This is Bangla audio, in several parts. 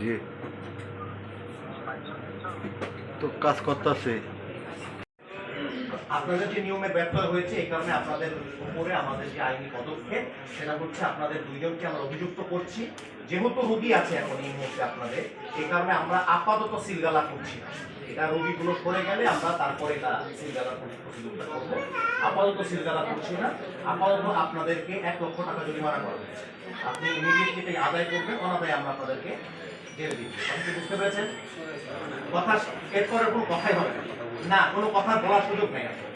জি। তো কাজ করতেছে। আপনাদের যে নিয়মে ব্যর্থ হয়েছে, এই কারণে আপনাদের উপরে আমাদের যে আইনি পদক্ষেপ, সেটা হচ্ছে আপনাদের দুইজনকে আমরা অভিযুক্ত করছি। যেহেতু রোগী আছে এখন এই মুহূর্তে আপনাদের এই কারণে আমরা আপাতত সিলগালা করছি না। এটা রোগীগুলো সরে গেলে আমরা তারপরে এটা সিলগালা প্রতিযোগিতা করব। আপাতত সিলগালা করছি না। আপাতত আপনাদেরকে এক লক্ষ টাকা জরিমানা হয়েছে। আপনি ইমিডিয়েটলি আদায় করবেন, অনাদায় আমরা আপনাদেরকে জেলে দিচ্ছি। আপনি বুঝতে পেরেছেন? কথা, এরপরে কোনো কথাই হবে না। না, কোনো কথা বলার সুযোগ নেই আসলে।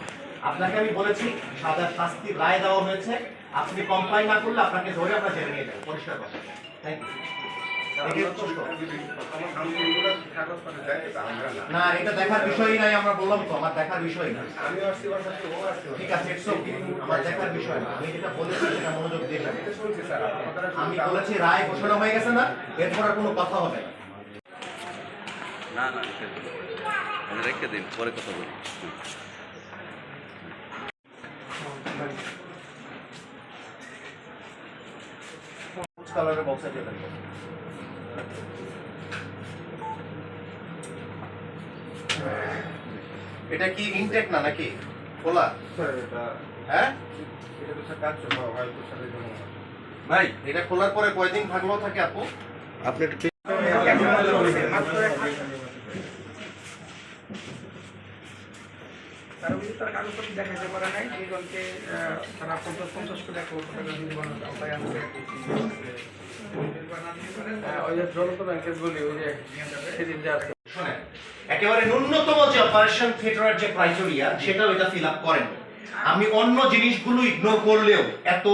আপনাকে আমি বলেছি, সাজা শাস্তির রায় দেওয়া হয়েছে। আপনি কমপ্লাই না করলে আপনাকে ধরে আমরা জেনে নিয়ে যাব। পরিষ্কার কথা। থ্যাংক ইউ না, এটা দেখার বিষয়ই নাই, আমরা বললাম তো, আমার দেখার বিষয় না। ঠিক আছে আমার দেখার বিষয় না। আমি যেটা বলেছি, সেটা মনোযোগ দিয়ে আমি বলেছি, রায় ঘোষণা হয়ে গেছে না এরপর কোনো কথা হবে না। না না, রেখে দিন, পরে কথা বলি। কালারের বক্সে দিয়ে দেন। এটা কি ইনটেক না নাকি? খোলা? হ্যাঁ? ভাই এটা খোলার পরে কয়দিন থাকল থাকে আপু? আপনি তার অভিযোগ তার কাগজপত্র দেখাতে পারে নাই দুজনকে তারা পঞ্চাশ পঞ্চাশ করে এক লক্ষ টাকা জরিমানা আওতায় আনছে। হ্যাঁ, ওই যে জ্বলন্ত ব্যাংকের বলি ওই যে সেদিন যে আছে। একেবারে ন্যূনতম যে অপারেশন থিয়েটারের যে ক্রাইটেরিয়া সেটাও এটা ফিল আপ করেন আমি অন্য জিনিসগুলো ইগনোর করলেও এত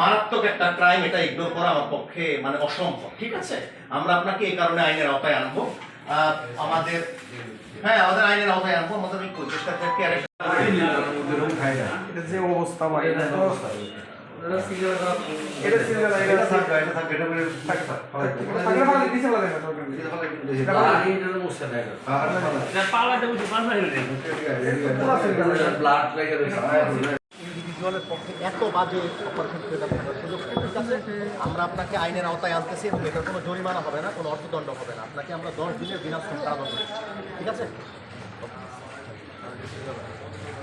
মারাত্মক একটা ক্রাইম এটা ইগনোর করা আমার পক্ষে মানে অসম্ভব ঠিক আছে? আমরা আপনাকে এই কারণে আইনের আওতায় আনব। আমাদের হ্যাঁ আমাদের আইনের আওতায় আনব আমাদের ওই চেষ্টা থেকে arrest এটা যে অবস্থা ভাই এটা তো এটা সিরিয়াল এটা সিরিয়াল এটা থাকবে। এটা থাকবে এটা থাকবে। থাকলে ভালো দিতে পারে না দরকার নেই এটা পুরো সিরিয়াল ইন্ডিভিজুয়ালের পক্ষে এত বাজে অপারেশন থিয়েটার থাকার সুযোগ ঠিক আছে? আমরা আপনাকে আইনের আওতায় আনতেছি এবং এটার কোনো জরিমানা হবে না কোনো অর্থদণ্ড হবে না। আপনাকে আমরা দশ দিনের বিনাশ্রম কারাদণ্ড দিচ্ছি ঠিক আছে?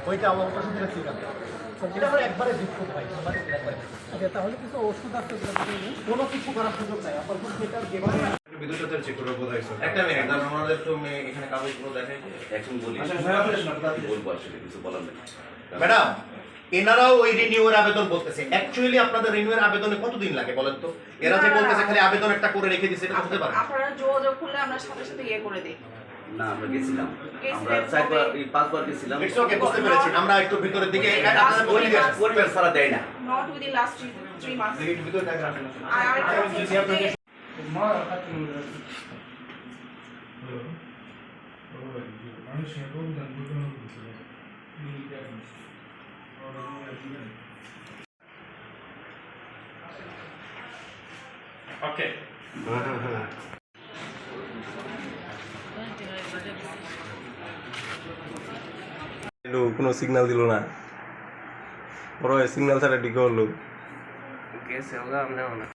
ওইটা আমার অপারেশন থিয়েটার ঠিক আছে একবারে বিক্ষোভ আচ্ছা তাহলে কিছু ওষুধ আছে কোনো কিছু করার সুযোগ নাই। অপারেশন থিয়েটার যেভাবে একটা মিনিট দাঁড়ান আমাদের তো এখানে কাগজগুলো দেখে এখন বলি। বলব আসলে কিছু বলার নেই। ম্যাডাম এনারাও ওই রিনিউয়ের আবেদন বলতেছে। অ্যাকচুয়ালি আপনাদের রিনিউয়ের আবেদনে কতদিন লাগে বলেন তো? এরা যে বলতেছে খালি আবেদন একটা করে রেখে দিছে এটা হতে পারে না। আপনারা যোগাযোগ করলে আমরা সাথে সাথে ইয়ে করে দিই। না আমরা গেছিলাম। আমরা চারবার পাঁচবার গেছিলাম। It's okay, বুঝতে পেরেছি আমরা একটু ভিতরের দিকে আপনাদের বলে দিয়ে পরিবার ছাড়া দেয় না। নট লাস্ট মান্থস একটু ভিতরে যে মা খাচ্ছি এলো কোনো সিগন্যাল দিল না বড় সিগন্যাল ছাড়া ডিকে হলো গেছে আমরা আমরা